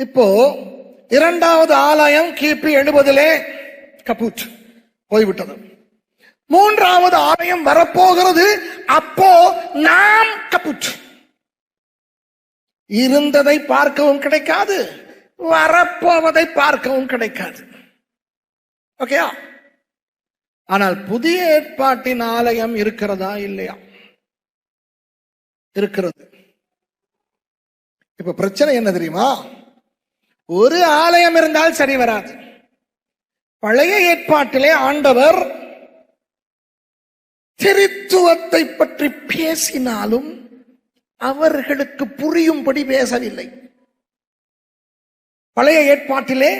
இப்போ இரண்டாவது ஆலயம் கிபி எழுபதிலே கபூட் போய்விட்டது. மூன்றாவது ஆலயம் வரப்போகிறது அப்போ நாம் கபூட் இருந்ததை பார்க்கவும் கிடைக்காது வரப்போவதை பார்க்கவும் கிடைக்காது. ஓகேயா? ஆனால் புதிய ஏற்பாட்டின் ஆலயம் இருக்கிறதா இல்லையா? இருக்கிறது. இப்ப பிரச்சனை என்ன தெரியுமா? ஒரு ஆலயம் இருந்தால் சரி வராது. பழைய ஏற்பாட்டிலே ஆண்டவர் திருத்துவத்தை பற்றி பேசினாலும் அவர்களுக்கு புரியும்படி பேசவில்லை. பழைய ஏற்பாட்டிலே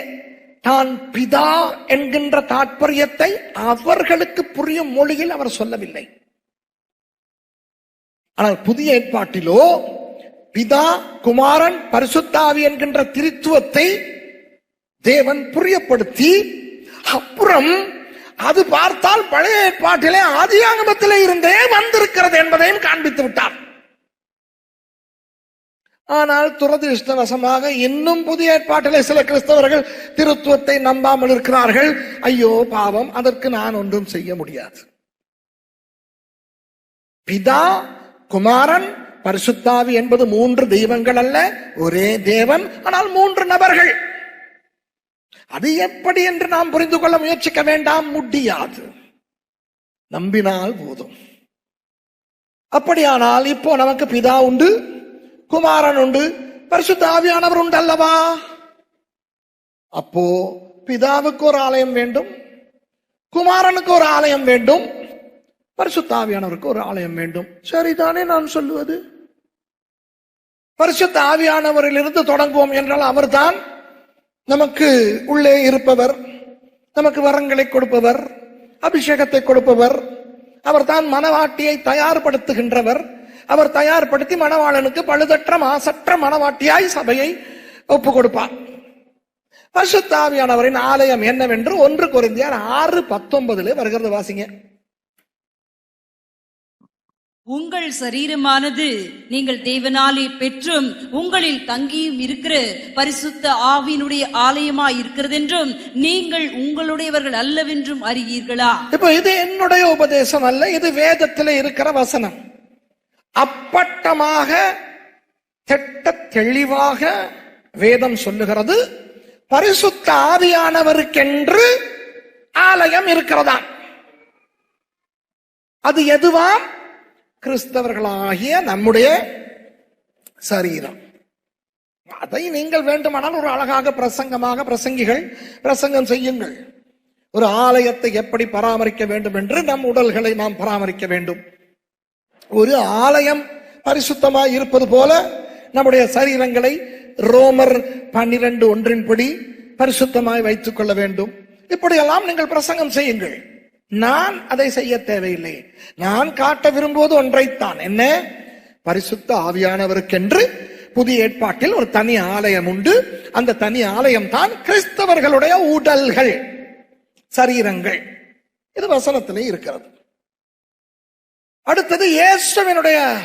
தான் பிதா என்கின்ற தாற்பயத்தை அவர்களுக்கு புரியும் மொழியில் அவர் சொல்லவில்லை. ஆனால் புதிய ஏற்பாட்டிலோ பிதா குமாரன் பரிசுத்தாவி என்கின்ற திருத்துவத்தை தேவன் புரியப்படுத்தி அப்புறம் அது பார்த்தால் பழைய ஏற்பாட்டிலே ஆதியாகமத்திலே இருந்தே வந்திருக்கிறது என்பதையும் காண்பித்து விட்டார். ஆனால் துரதிருஷ்டவசமாக இன்னும் புதிய ஏற்பாட்டிலே சில கிறிஸ்தவர்கள் திருத்துவத்தை நம்பாமல் இருக்கிறார்கள். ஐயோ பாவம் அதற்கு நான் ஒன்றும் செய்ய முடியாது. பிதா குமாரன் பரிசுத்தாவி என்பது மூன்று தெய்வங்கள் அல்ல ஒரே தேவன் ஆனால் மூன்று நபர்கள். அது எப்படி என்று நாம் புரிந்து கொள்ள முயற்சிக்க வேண்டாம். முடியாது. நம்பினால் போதும். அப்படியானால் இப்போ நமக்கு பிதா உண்டு குமாரன் உண்டு பரிசுத்த ஆவியானவர் உண்டு அல்லவா அப்போ பிதாவுக்கு ஒரு ஆலயம் வேண்டும் குமாரனுக்கு ஒரு ஆலயம் வேண்டும் பரிசுத்தாவியானவருக்கு ஒரு ஆலயம் வேண்டும். சரிதானே நான் சொல்லுவது? பரிசுத்த ஆவியானவரிலிருந்து தொடங்குவோம் என்றால் அவர்தான் நமக்கு உள்ளே இருப்பவர் நமக்கு வரங்களை கொடுப்பவர் அபிஷேகத்தை கொடுப்பவர் அவர்தான் மனவாட்டியை தயார்படுத்துகின்றவர் அவர் தயார்படுத்தி மணவாளனுக்கு பழுதற்ற மாசற்ற மணவாட்டியாய் சபையை ஒப்பு கொடுப்பார் பரிசுத்தாவியானவரின் ஆலயம் என்னவென்று ஒன்று குறைந்தியார் ஆறு பத்தொன்பதுல வருகிறது வாசிங்க. உங்கள் சரீரமானது நீங்கள் தேவனாலே பெற்றும் உங்களில் தங்கியும் இருக்கிற பரிசுத்த ஆவியினுடைய ஆலயமாய் இருக்கிறதென்றும் நீங்கள் உங்களுடையவர்கள் அல்லவென்றும் அறியீர்களா? இப்போ இது என்னுடைய உபதேசம் அல்ல இது வேதத்தில் இருக்கிற வசனம். அப்பட்டமாக திட்ட தெளிவாக வேதம் சொல்லுகிறது பரிசுத்த ஆவியானவருக்கென்று ஆலயம் இருக்கிறதா அது எதுவாம்? கிறிஸ்தவர்களாகிய நம்முடைய சரீரம். அதை நீங்கள் வேண்டுமானால் ஒரு அழகாக பிரசங்கமாக பிரசங்கிகள் பிரசங்கம் செய்யுங்கள். ஒரு ஆலயத்தை எப்படி பராமரிக்க வேண்டும் என்று நம் உடல்களை நாம் பராமரிக்க வேண்டும். ஒரு ஆலயம் பரிசுத்தமாய் இருப்பது போல நம்முடைய சரீரங்களை ரோமர் பன்னிரண்டு ஒன்றின்படி பரிசுத்தமாய் வைத்துக் கொள்ள வேண்டும். இப்படியெல்லாம் நீங்கள் பிரசங்கம் செய்யுங்கள். நான் அதை செய்ய தேவையில்லை. நான் காட்ட விரும்புவது ஒன்றைத்தான். என்ன? பரிசுத்த ஆவியானவருக்கென்று புதிய ஏற்பாட்டில் ஒரு தனி ஆலயம் உண்டு. அந்த தனி ஆலயம் தான் கிறிஸ்தவர்களுடைய உடல்கள் சரீரங்கள். இது வசனத்திலே இருக்கிறது. அடுத்தது இயேசுவினுடைய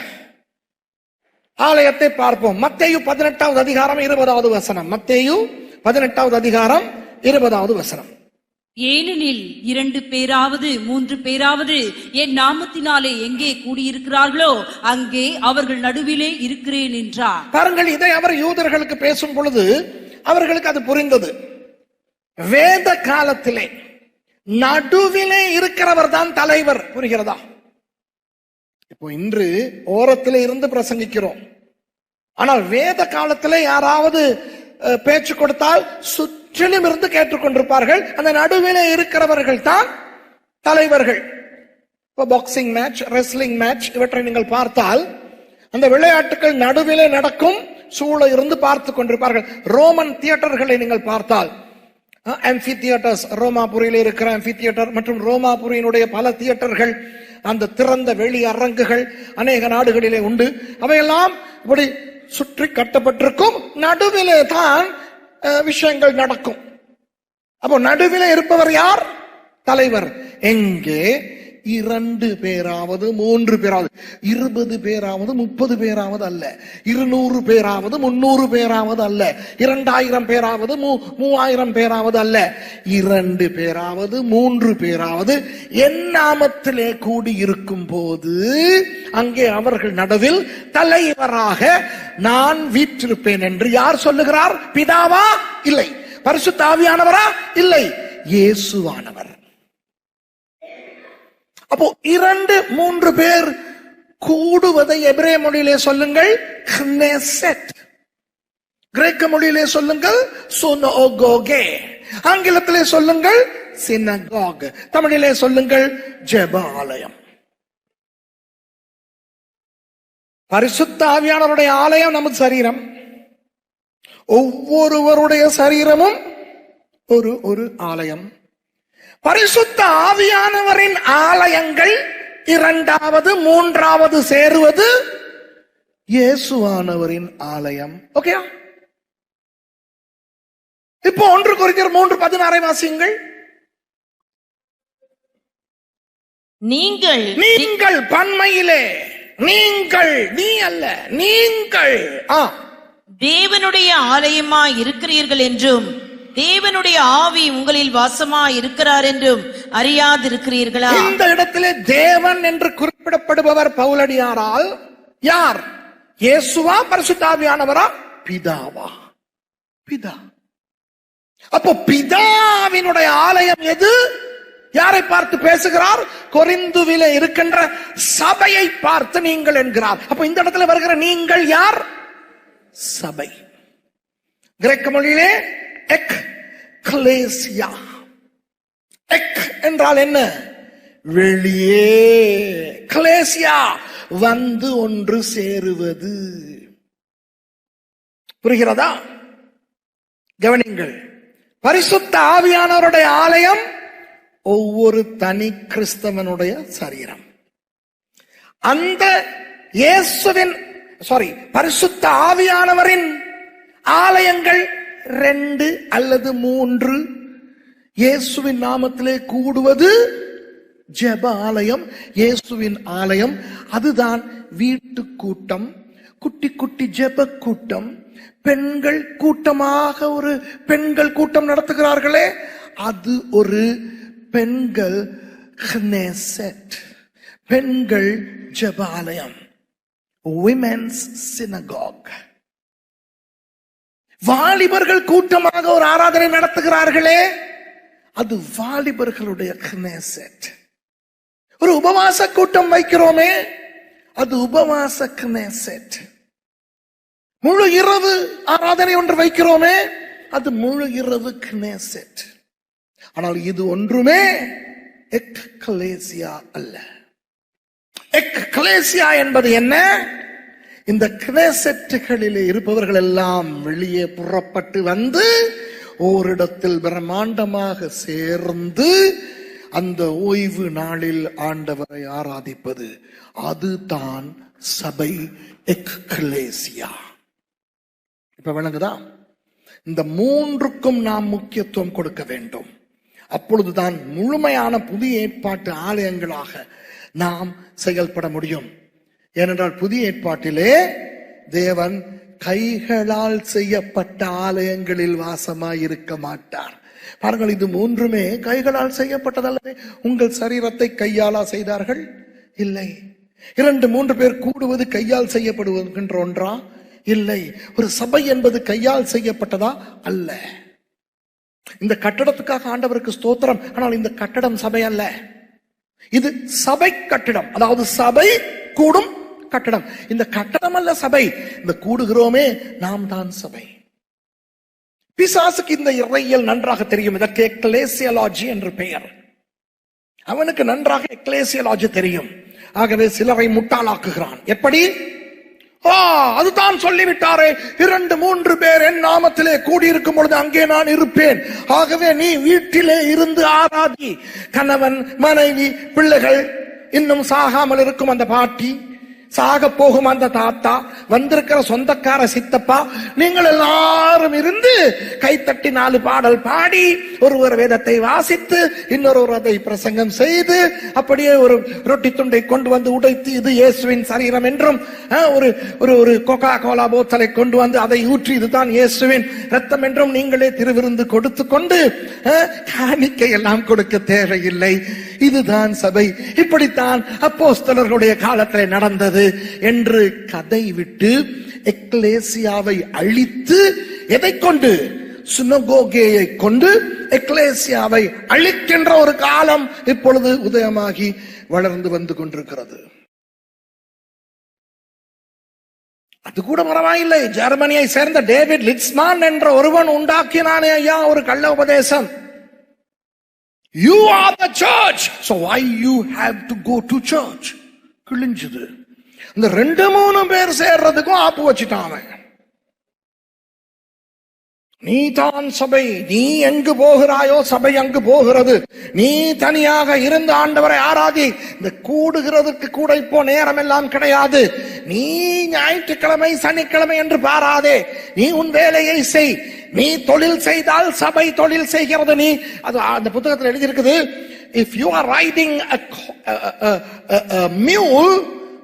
ஆலயத்தை பார்ப்போம். மத்தேயு பதினெட்டாவது அதிகாரம் இருபதாவது வசனம். மத்தேயு பதினெட்டாவது அதிகாரம் இருபதாவது வசனம். ஏனெனில் இரண்டு பேராவது மூன்று பேராவது என் நாமத்தினாலே எங்கே கூடியிருக்கிறார்களோ அங்கே அவர்கள் நடுவிலே இருக்கிறேன் என்றார். பாருங்கள் இதை அவர் யூதர்களுக்கு பேசும் பொழுது அவர்களுக்கு அது புரிந்தது. வேத காலத்திலே நடுவிலே இருக்கிறவர் தான் தலைவர் புரிகிறதா? இப்போ இன்று ஓரத்திலே இருந்து பிரசங்கிக்கிறோம். ஆனால் வேத காலத்திலே யாராவது அஹ், பேச்சு கொடுத்தால் சுற்றிலும் இருந்து கேட்டுக்கொண்டிருப்பார்கள். அந்த நடுவில் இருக்கிறவர்கள் தான் தலைவர்கள். இப்போ பாக்ஸிங் மேட்ச் ரெஸ்லிங் மேட்ச் இவற்றை நீங்கள் பார்த்தால் அந்த விளையாட்டுகள் நடுவிலே நடக்கும் சூழ இருந்து பார்த்து கொண்டிருப்பார்கள். ரோமன் தியேட்டர்களை நீங்கள் பார்த்தால் ஆம்பி தியேட்டர்ஸ் ரோமாபுரியில் இருக்கிற ஆம்பி தியேட்டர் மற்றும் ரோமாபுரியினுடைய பல தியேட்டர்கள் அந்த திறந்த வெளி அரங்குகள் அநேக நாடுகளிலே உண்டு. அவையெல்லாம் இப்படி சுற்றி கட்டப்பட்டிருக்கும். நடுவிலே தான் விஷயங்கள் நடக்கும். அப்போ நடுவில் இருப்பவர் யார்? தலைவர். எங்கே? இரண்டு பேராவது மூன்று பேராவது. இருபது பேராவது முப்பது பேராவது அல்ல. இருநூறு பேராவது முன்னூறு பேராவது அல்ல. இரண்டாயிரம் பேராவது மூ- மூவாயிரம் பேராவது அல்ல. இரண்டு பேராவது மூன்று பேராவது என் நாமத்திலே கூடி இருக்கும் போது அங்கே அவர்கள் நடுவில் தலைவராக நான் வீற்றிருப்பேன் என்று யார் சொல்லுகிறார்? பிதாவா? இல்லை. பரிசுத்தாவியானவரா இல்லை. இயேசுவானவர். அப்போ இரண்டு மூன்று பேர் கூடுவதை எபிரே மொழியிலே சொல்லுங்கள். கிரேக்க மொழியிலே சொல்லுங்கள் சுனோகோகே ஆங்கிலத்திலே சொல்லுங்கள் சினகாக் தமிழிலே சொல்லுங்கள் ஜெபாலயம். பரிசுத்த ஆவியானவருடைய ஆலயம் நமது சரீரம். ஒவ்வொருவருடைய சரீரமும் ஒரு ஒரு ஆலயம். பரிசுத்த ஆவியானவரின் ஆலயங்கள் இரண்டாவது மூன்றாவது சேருவது இயேசுவானவரின் ஆலயம். ஓகே இப்போ ஒன்று குறிக்கிற மூன்று பதினாறை வாசியுங்கள். நீங்கள் நீங்கள் பன்மையிலே நீங்கள் நீ அல்ல நீங்கள். தேவனுடைய ஆலயமாய் இருக்கிறீர்கள் என்றும் தேவனுடைய ஆவி உங்களில் வாசமா இருக்கிறார் என்றும் அறியாதிருக்கிறீர்களா? இந்த இடத்திலே தேவன் என்று குறிப்பிடப்படுபவர் பவுலடியாரால் யார்? இயேசுவா பரிசுத்தாவியானவரா? பிதாவா. பிதா. அப்போ பிதாவினுடைய ஆலயம் எது? யாரை பார்த்து பேசுகிறார்? கொரிந்துவில இருக்கின்ற சபையை பார்த்து நீங்கள் என்கிறார். அப்போ இந்த இடத்துல வருகிற நீங்கள் யார்? சபை. கிரேக்க மொழியிலே எக். எக்லேசியா எக் என்றால் என்ன? வெளியே. கிளேசியா வந்து ஒன்று சேருவது. புரிகிறதா? கவனிங்கள் பரிசுத்த ஆவியானவருடைய ஆலயம் ஒவ்வொரு தனி கிறிஸ்தவனுடைய சரீரம். அந்த இயேசுவின் சாரி பரிசுத்த ஆவியானவரின் ஆலயங்கள் ரெண்டு அல்லது மூன்று இயேசுவின் நாமத்திலே கூடுவது ஜெப ஆலயம் இயேசுவின் ஆலயம். அதுதான் வீட்டு கூட்டம் குட்டி குட்டி ஜெப கூட்டம். பெண்கள் கூட்டமாக ஒரு பெண்கள் கூட்டம் நடத்துகிறார்களே அது ஒரு பெண்கள் பெண்கள் ஜெபாலயம் விமென்ஸ் சினகாக் வாலிபர்கள் கூட்டமாக ஒரு ஆராதனை நடத்துகிறார்களே அது வாலிபர்களுடைய Knesset. ஒரு உபவாச கூட்டம் வைக்கிறோமே அது உபவாச Knesset. முழு இரவு ஆராதனை ஒன்று வைக்கிறோமே அது முழு இரவு Knesset. ஆனால் இது ஒன்றுமே எக் கலேசியா அல்ல எக் கலேசியா என்பது என்ன இந்த கிரேசெட்டுகளிலே இருப்பவர்கள் எல்லாம் வெளியே புறப்பட்டு வந்து ஓரிடத்தில் பிரம்மாண்டமாக சேர்ந்து அந்த ஓய்வு நாளில் ஆண்டவரை ஆராதிப்பது. அதுதான் சபை எக்லேசியா. இப்ப விளங்குதா? இந்த மூன்றுக்கும் நாம் முக்கியத்துவம் கொடுக்க வேண்டும். அப்பொழுதுதான் முழுமையான புதிய ஏற்பாட்டு ஆலயங்களாக நாம் செயல்பட முடியும். ஏனென்றால் புதிய ஏற்பாட்டிலே தேவன் கைகளால் செய்யப்பட்ட ஆலயங்களில் வாசமாய் இருக்க மாட்டார். பாருங்கள் இது மூன்றுமே கைகளால் செய்யப்பட்டதல்லவே? உங்கள் சரீரத்தை கையாலா செய்தார்கள்? இல்லை. இரண்டு மூன்று பேர் கூடுவது கையால் செய்யப்படுவதுகின்ற ஒன்றா? இல்லை. ஒரு சபை என்பது கையால் செய்யப்பட்டதா? அல்ல. இந்த கட்டடத்துக்காக ஆண்டவருக்கு ஸ்தோத்திரம் ஆனால் இந்த கட்டடம் சபை அல்ல. இது சபை கட்டிடம். அதாவது சபை கூடும் கட்டடம். இந்த கட்டடம் அல்ல சபை. இந்த கூடுகிறோமே நாம் தான் சபை. பிசாசுக்கு இந்த இறையல் நன்றாக தெரியும். இதற்கு எக்லேசியலாஜி என்று பெயர். அவனுக்கு நன்றாக எக்லேசியலாஜி தெரியும். ஆகவே சிலரை முட்டாளாக்குகிறான். எப்படி? அதுதான் சொல்லிவிட்டாரே. இரண்டு மூன்று பேர் என் நாமத்திலே கூடியிருக்கும் பொழுது அங்கே நான் இருப்பேன். ஆகவே நீ வீட்டிலே இருந்து ஆராதி. கணவன் மனைவி பிள்ளைகள் இன்னும் சாகாமல் இருக்கும் அந்த பாட்டி. சாக போகும் அந்த தாத்தா வந்திருக்கிற சொந்தக்கார சித்தப்பா நீங்கள் எல்லாரும் இருந்து கைத்தட்டி நாலு பாடல் பாடி ஒருவர் வேதத்தை வாசித்து இன்னொருவர் அதை பிரசங்கம் செய்து அப்படியே ஒரு ரொட்டி துண்டை கொண்டு வந்து உடைத்து இது இயேசுவின் சரீரம் என்றும் ஒரு ஒரு ஒரு கொக்கா கோலா போத்தலை கொண்டு வந்து அதை ஊற்றி இதுதான் இயேசுவின் ரத்தம் என்றும் நீங்களே திருவிருந்து கொடுத்து கொண்டு காணிக்கை எல்லாம் கொடுக்க தேவையில்லை. இதுதான் சபை. இப்படித்தான் அப்போஸ்தலர்களுடைய காலத்தில் நடந்தது. என்று கதை விட்டு எக்லேசியாவை அழித்து எதை கொண்டு? சுனகோகேயை கொண்டு எக்லேசியாவை அழிக்கின்ற ஒரு காலம் இப்பொழுது உதயமாகி வளர்ந்து வந்து கொண்டிருக்கிறது. அது கூட பரவாயில்லை. ஜெர்மனியை சேர்ந்த டேவிட் லிட்ஸ்மான் என்ற ஒருவன் உண்டாக்கினானே ஐயா ஒரு கள்ள உபதேசம். You are the church so why you have to go to church கிழிஞ்சது. இந்த ரெண்டு மூணு பேர் சேர்றதுக்கும் ஆப்பு வச்சுட்டான் அவன். நீ தான் சபை நீ எங்கு போகிறாயோ சபை அங்கு போகிறது. நீ தனியாக இருந்து ஆண்டவரை ஆராதி. இந்த கூடுகிறதுக்கு கூட இப்போ நேரம் எல்லாம் கிடையாது. நீ ஞாயிற்றுக்கிழமை சனிக்கிழமை என்று பாராதே. நீ உன் வேலையை செய். நீ தொழில் செய்தால் சபை தொழில் செய்கிறது நீ. அது அந்த புத்தகத்தில் எழுதியிருக்குது if you are riding mule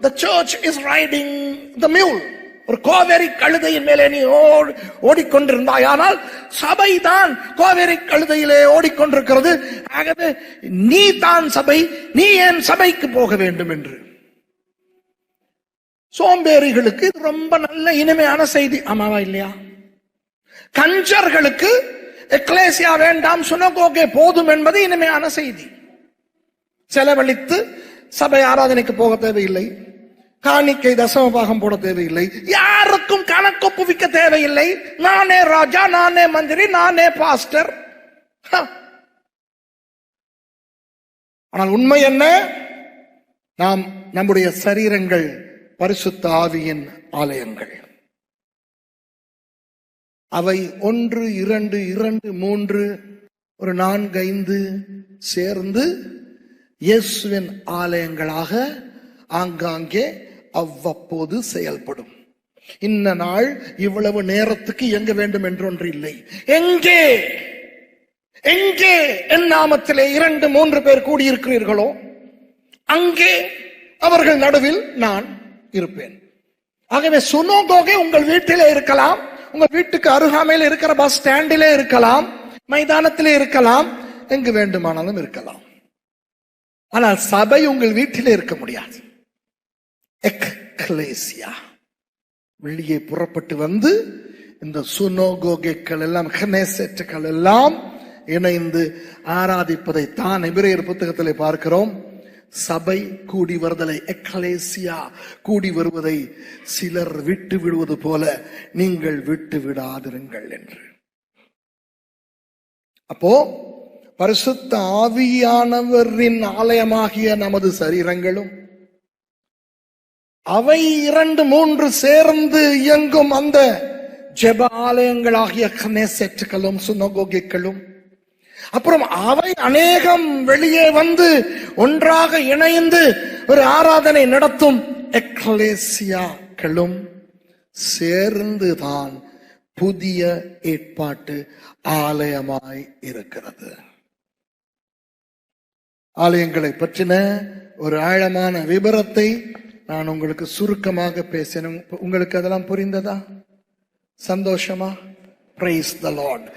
the church is riding the mule ஒரு கோவேரி கழுதையின் மேலே நீ ஓடிக்கொண்டிருந்தாய். ஆனால் சபை தான் கோவேரி கழுதையிலே ஓடிக்கொண்டிருக்கிறது. ஆகவே நீ தான் சபை நீ ஏன் சபைக்கு போக வேண்டும் என்று? சோம்பேறிகளுக்கு இது ரொம்ப நல்ல இனிமையான செய்தி. ஆமாவா இல்லையா? கஞ்சர்களுக்கு எக்லேசியா வேண்டாம் சுனகோகே போதும் என்பது இனிமையான செய்தி. செலவழித்து சபை ஆராதனைக்கு போக தேவையில்லை. காணிக்கை தசம பாகம் போட தேவையில்லை. யாருக்கும் கணக்கு புவிக்க தேவையில்லை. நானே ராஜா நானே மந்திரி நானே பாஸ்டர். ஆனால் உண்மை என்ன? நாம் நம்முடைய சரீரங்கள் பரிசுத்த ஆவியின் ஆலயங்கள். அவை ஒன்று இரண்டு இரண்டு மூன்று ஒரு நான்கு ஐந்து சேர்ந்து இயேசுவின் ஆலயங்களாக ஆங்காங்கே அவ்வப்போது செயல்படும். இந்த நாள் இவ்வளவு நேரத்துக்கு இயங்க வேண்டும் என்றொன்று இல்லை. எங்கே? எங்கே என் நாமத்திலே இரண்டு மூன்று பேர் கூடியிருக்கிறீர்களோ அங்கே அவர்கள் நடுவில் நான் இருப்பேன். ஆகவே சுனோகோகே உங்கள் வீட்டிலே இருக்கலாம் உங்கள் வீட்டுக்கு அருகாமையில் இருக்கிற பஸ் ஸ்டாண்டிலே இருக்கலாம் மைதானத்திலே இருக்கலாம் எங்கு வேண்டுமானாலும் இருக்கலாம். ஆனால் சபை உங்கள் வீட்டிலே இருக்க முடியாது. எக்லேசியா வெளியே புறப்பட்டு வந்து இந்த சுனோகோகேக்கள் எல்லாம் ஹெனேசெட்டுகள் எல்லாம் இணைந்து ஆராதிப்பதை தான் எபிரேயர் புத்தகத்தில் பார்க்கிறோம். சபை கூடி வருதலை எக்லேசியா கூடி வருவதை சிலர் விட்டு விடுவது போல நீங்கள் விட்டு விடாதிருங்கள் என்று. அப்போ பரிசுத்த ஆவியானவரின் ஆலயமாகிய நமது சரீரங்களும் அவை இரண்டு மூன்று சேர்ந்து இயங்கும் அந்த ஜெப ஆலயங்களாகிய கனேசெட்டுகளும் சுனகோகிகளும். அப்புறம் அவை அநேகம் வெளியே வந்து ஒன்றாக இணைந்து ஒரு ஆராதனை நடத்தும் எக்லேசியாக்களும் சேர்ந்துதான் புதிய ஏற்பாட்டு ஆலயமாய் இருக்கிறது. ஆலயங்களை பற்றின ஒரு ஆழமான விபரத்தை நான் உங்களுக்கு சுருக்கமாக பேசினேன். உங்களுக்கு அதெல்லாம் புரிந்ததா? சந்தோஷமா? Praise the Lord